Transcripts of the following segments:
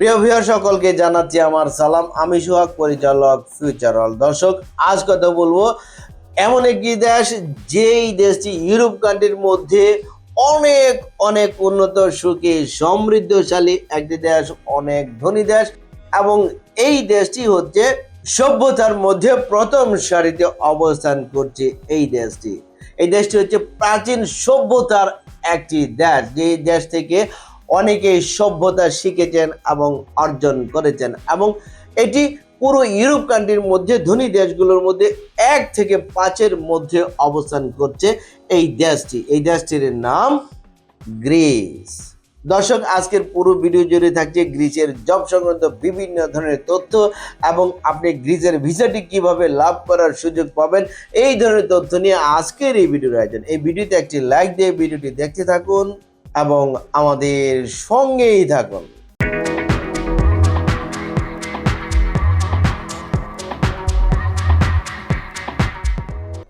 প্রিয় ভিউয়ার, সকলকে জানাচ্ছি আমার সালাম। আমি সোহাগ, পরিচালক ফিউচার অল দর্শক, আজ কথা বলব এমন একটি দেশ, যেই দেশটি ইউরোপ কান্ট্রির মধ্যে অনেক অনেক উন্নত, সুখী, সমৃদ্ধশালী একটি দেশ, অনেক ধনী দেশ এবং এই দেশটি হচ্ছে সভ্যতার মধ্যে প্রথম সারিতে অবস্থান করছে এই দেশটি। এই দেশটি হচ্ছে প্রাচীন সভ্যতার একটি দেশ। যে দেশ থেকে অনেকে সভ্যতা শিখেছেন এবং অর্জন করেছেন এবং এটি পুরো ইউরোপ কান্ট্রির মধ্যে, ধনী দেশগুলোর মধ্যে এক থেকে পাঁচের মধ্যে অবস্থান করছে এই দেশটি। এই দেশটির নাম গ্রিস। দর্শক, আজকের পুরো ভিডিও জুড়ে থাকছে গ্রিসের জব সংক্রান্ত বিভিন্ন ধরনের তথ্য এবং আপনি গ্রিসের ভিসাটি কীভাবে লাভ করার সুযোগ পাবেন এই ধরনের তথ্য নিয়ে আজকের এই ভিডিওর আয়োজন। এই ভিডিওতে একটি লাইক দিয়ে ভিডিওটি দেখতে থাকুন। এবং আমাদের সঙ্গেই থাকুন।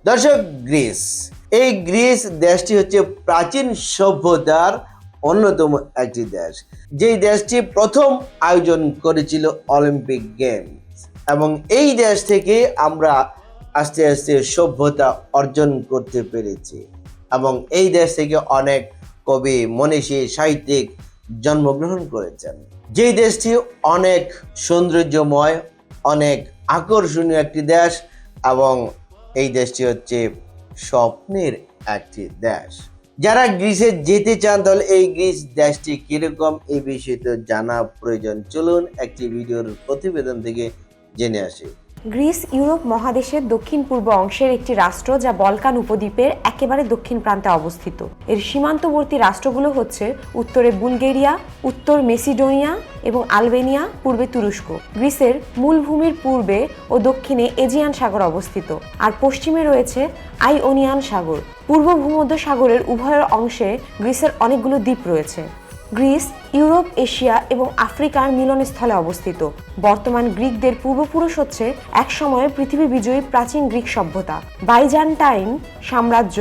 দর্শক, গ্রিস। এই গ্রিস দেশটি হচ্ছে প্রাচীন সভ্যতার অন্যতম একটি দেশ। যেই দেশটি প্রথম আয়োজন করেছিল অলিম্পিক গেমস। এবং এই দেশ থেকে আমরা আস্তে আস্তে সভ্যতা অর্জন করতে পেরেছি। এবং এই দেশ থেকে অনেক কবি মনীষী সাহিত্যিক জন্মগ্রহণ করেছেন। যেই দেশটি অনেক সৌন্দর্যময়, অনেক আকর্ষণীয় একটি দেশ এবং এই দেশটি হচ্ছে স্বপ্নের একটি দেশ। যারা গ্রিসে যেতে চান, তাহলে এই গ্রিস দেশটি কীরকম, এই বিষয়তে জানা প্রয়োজন। চলুন একটি ভিডিওর প্রতিবেদন থেকে জেনে আসি। গ্রিস, ইউরোপ মহাদেশের দক্ষিণ পূর্ব অংশের একটি রাষ্ট্র যা বলকান উপদ্বীপের একেবারে দক্ষিণ প্রান্তে অবস্থিত। এর সীমান্তবর্তী রাষ্ট্রগুলো হচ্ছে উত্তরে বুলগেরিয়া, উত্তর মেসিডোনিয়া এবং আলবেনিয়া, পূর্বে তুরস্ক। গ্রিসের মূল ভূমির পূর্বে ও দক্ষিণে এজিয়ান সাগর অবস্থিত আর পশ্চিমে রয়েছে আইওনিয়ান সাগর। পূর্ব ভূমধ্য সাগরের উভয়ের অংশে গ্রিসের অনেকগুলো দ্বীপ রয়েছে। গ্রিস, ইউরোপ, এশিয়া এবং আফ্রিকার মিলনস্থলে অবস্থিত। বর্তমান গ্রিকদের পূর্বপুরুষ হচ্ছে একসময় পৃথিবী বিজয়ী প্রাচীন গ্রিক সভ্যতা। বাইজান্টাইন সাম্রাজ্য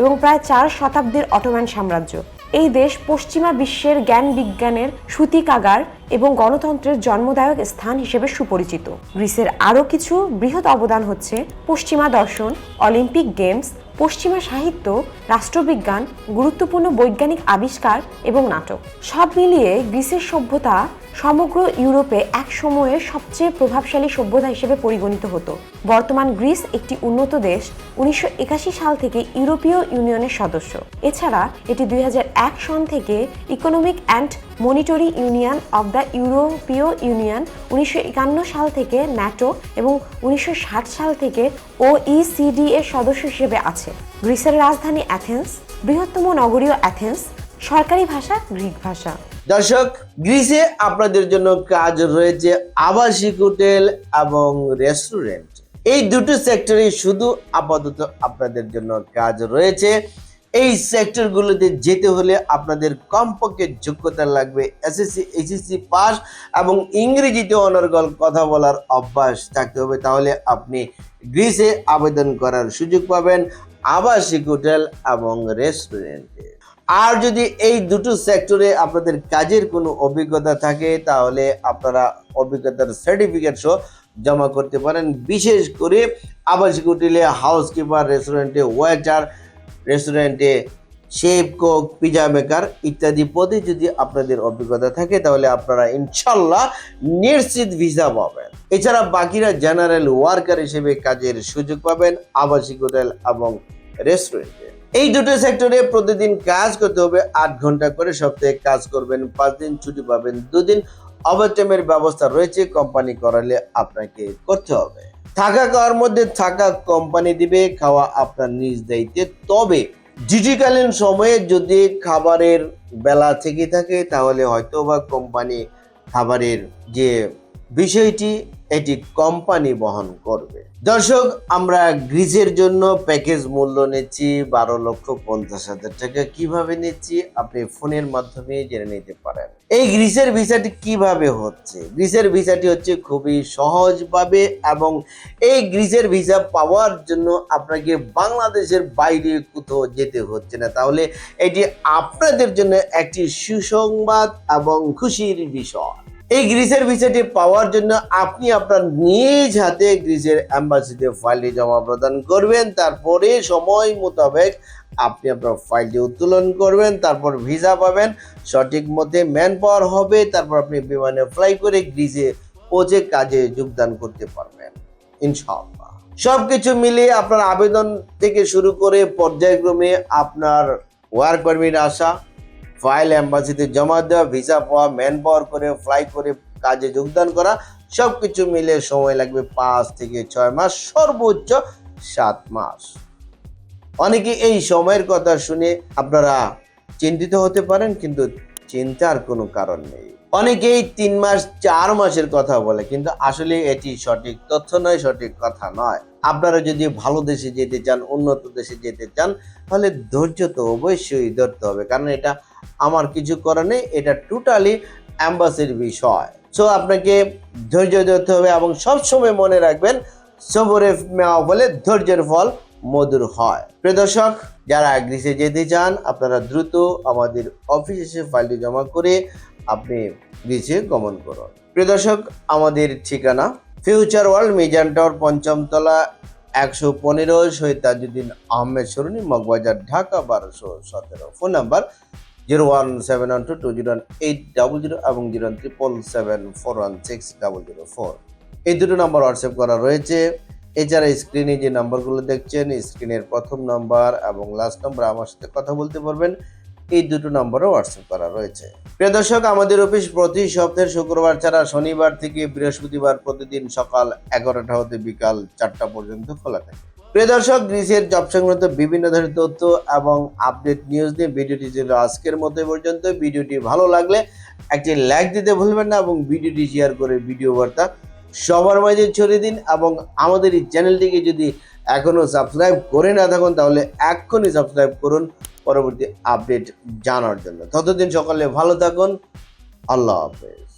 এবং প্রায় চার শতাব্দীর অটোম্যান সাম্রাজ্য। এই দেশ পশ্চিমা বিশ্বের জ্ঞান বিজ্ঞানের সূতিকাগার এবং গণতন্ত্রের জন্মদায়ক স্থান হিসেবে সুপরিচিত। গ্রিসের আরও কিছু বৃহৎ অবদান হচ্ছে পশ্চিমা দর্শন, অলিম্পিক গেমস, পশ্চিমা সাহিত্য, রাষ্ট্রবিজ্ঞান, গুরুত্বপূর্ণ বৈজ্ঞানিক আবিষ্কার এবং নাটক। সব মিলিয়ে গ্রিসের সভ্যতা সমগ্র ইউরোপে এক সময়ে সবচেয়ে প্রভাবশালী সভ্যতা হিসেবে পরিগণিত হতো। বর্তমান গ্রিস একটি উন্নত দেশ, উনিশশো একাশি সাল থেকে ইউরোপীয় ইউনিয়নের সদস্য। এছাড়া এটি দুই সন থেকে economic and monetary union of the ইউরোপীয় ইউনিয়ন উনিশশো একান্ন সাল থেকে ন্যাটো এবং উনিশশো ষাট সাল থেকে ওইসিডি এর সদস্য হিসেবে আছে। গ্রিসের রাজধানী অ্যাথেন্স বৃহত্তম নগরীয় অ্যাথেন্স সরকারি ভাষা, গ্রিক ভাষা। দর্শক, গ্রিসে আপনাদের জন্য কাজ রয়েছে আবাসিক হোটেল এবং রেস্টুরেন্ট। এই দুটো সেক্টরে শুধু আপাতত আপনাদের জন্য কাজ রয়েছে। এই সেক্টরগুলোতে যেতে হলে আপনাদের কমপক্ষে যোগ্যতা লাগবে এসএসসি, এইচএসসি পাস এবং ইংরেজিতে অনর্গল কথা বলার অভ্যাস থাকতে হবে। তাহলে আপনি গ্রিসে আবেদন করার সুযোগ পাবেন আবাসিক হোটেল এবং রেস্টুরেন্টে। আর যদি এই দুটো সেক্টরে আপনাদের কাজের কোনো অভিজ্ঞতা থাকে, তাহলে আপনারা অভিজ্ঞতার সার্টিফিকেট সহ জমা করতে পারেন। বিশেষ করে আবাসিক হোটেলে হাউসকিপার রেস্টুরেন্টে ওয়েটার রেস্টুরেন্টে শেফ কোক পিজা মেকার ইত্যাদি পদে যদি আপনাদের অভিজ্ঞতা থাকে, তাহলে আপনারা ইনশাল্লাহ নিশ্চিত ভিসা পাবেন। এছাড়া বাকিরা জেনারেল ওয়ার্কার হিসেবে কাজের সুযোগ পাবেন আবাসিক হোটেল এবং রেস্টুরেন্টে এই দুটো সেক্টরে প্রতিদিন কাজ করতে হবে। আট ঘণ্টা করে সপ্তাহে কাজ করবেন, পাঁচ দিন ছুটি পাবেন, দুদিন ওভারটাইমের ব্যবস্থা রয়েছে কোম্পানি করালে আপনাকে করতে হবে। থাকা খাওয়ার মধ্যে থাকা কোম্পানি দিবে, খাওয়া আপনার নিজ দায়িত্বে। তবে ডিউটিকালীন সময়ে যদি খাবারের বেলা থেকে থাকে, তাহলে হয়তো বা কোম্পানি খাবারের যে বিষয়টি এটি কোম্পানি বহন করবে। দর্শক, আমরা গ্রিজের জন্য প্যাকেজ মূল্য নিচ্ছি বারো লক্ষ পঞ্চাশ হাজার টাকা। কীভাবে নিচ্ছি? আপনি ফোনের মাধ্যমে জেনে নিতে পারেন। এই গ্রিসের ভিসাটি কীভাবে হচ্ছে? গ্রিসের ভিসাটি হচ্ছে খুবই সহজভাবে এবং এই গ্রিসের ভিসা পাওয়ার জন্য আপনাকে বাংলাদেশের বাইরে কোথাও যেতে হচ্ছে না। তাহলে এটি আপনাদের জন্য একটি সুসংবাদ এবং খুশির বিষয়। এই গ্রিসের বিষয়টি পাওয়ার জন্য আপনি আপনার নিজ হাতে গ্রিসের অ্যাম্বাসিতে ফাইলটি জমা প্রদান করবেন। তারপরে সময় মোতাবেক আপনি আপনার ফাইলটি উত্তোলন করবেন, তারপর ভিসা পাবেন। সঠিক মতে ম্যান পাওয়ার হবে, তারপর আপনি বিমানে ফ্লাই করে গ্রিসে পৌঁছে কাজে যোগদান করতে পারবেন। ইনশাআল্লাহ। সবকিছু মিলিয়ে আপনার আবেদন থেকে শুরু করে পর্যায়ক্রমে আপনার ওয়ার্ক পারমিট আসা ফাইল অ্যাম্বাসিতে জমা দেওয়া ভিসা পাওয়া ম্যান পাওয়ার করে ফ্লাই করে কাজে যোগদান করা সব কিছু মিলে সময় লাগবে পাঁচ থেকে ছয় মাস, সর্বোচ্চ সাত মাস। অনেকে এই সময়ের কথা শুনে আপনারা চিন্তিত হতে পারেন, কিন্তু চিন্তার কোনো কারণ নেই। অনেকেই তিন মাস, চার মাসের কথা বলে, কিন্তু আসলে এটি সঠিক তথ্য নয়, সঠিক কথা নয়। আপনারা যদি ভালো দেশে যেতে চান, উন্নত দেশে যেতে চান, তাহলে ধৈর্য তো অবশ্যই ধরতে হবে, কারণ এটা আমার কিছু করার নেই, এটা টোটালি অ্যাম্বাসির বিষয়। সো আপনাকে ধৈর্য ধরতে হবে এবং সবসময় মনে রাখবেন, সবরে মেওয়া ফলে ধৈর্যের ফল মধুর হয়। প্রিয় দর্শক, যারা গ্রিসে যেতে চান, আপনারা দ্রুত আমাদের অফিসে ফাইলটি জমা করে আপনি গ্রিসে গমন করুন। প্রিয় দর্শক, আমাদের ঠিকানা ফিউচার ওয়ার্ল্ড মিজান টাওয়ার পঞ্চম তলা একশো পনেরো শহীদ তাজুদ্দিন আহমেদ সরুনি মগবাজার, ঢাকা বারোশো সতেরো। Phone number zero one seven one two two zero eight double zero এবং zero triple seven four one six double zero four. এই দুটো নাম্বার হোয়াটসঅ্যাপ করা রয়েছে। এছাড়া স্ক্রিনে যে নাম্বারগুলো দেখছেন, স্ক্রিনের প্রথম নাম্বার এবং লাস্ট নাম্বার আমার সাথে কথা বলতে পারবেন। এই দুটো নম্বরও হোয়াটসঅ্যাপ করা রয়েছে। প্রিয় দর্শক, আমাদের অফিস প্রতি সপ্তাহের শুক্রবার ছাড়া শনিবার থেকে বৃহস্পতিবার প্রতিদিন সকাল এগারোটা হতে বিকাল চারটা পর্যন্ত খোলা থাকে। প্রিয় দর্শক, গ্রিসের জব সংক্রান্ত বিভিন্ন ধরনের তথ্য এবং আপডেট নিউজ নিয়ে ভিডিওটি ছিল আজকের মতো পর্যন্ত। ভিডিওটি ভালো লাগলে একটি লাইক দিতে ভুলবেন না এবং ভিডিওটি শেয়ার করে ভিডিও বার্তা সবার মাঝে ছড়িয়ে দিন এবং আমাদের এই চ্যানেলটিকে যদি এখনও সাবস্ক্রাইব করে না থাকুন, তাহলে এক্ষুনি সাবস্ক্রাইব করুন। পরবর্তী আপডেট জানার জন্য। ততদিন সকালে ভালো থাকুন। আল্লাহ হাফেজ।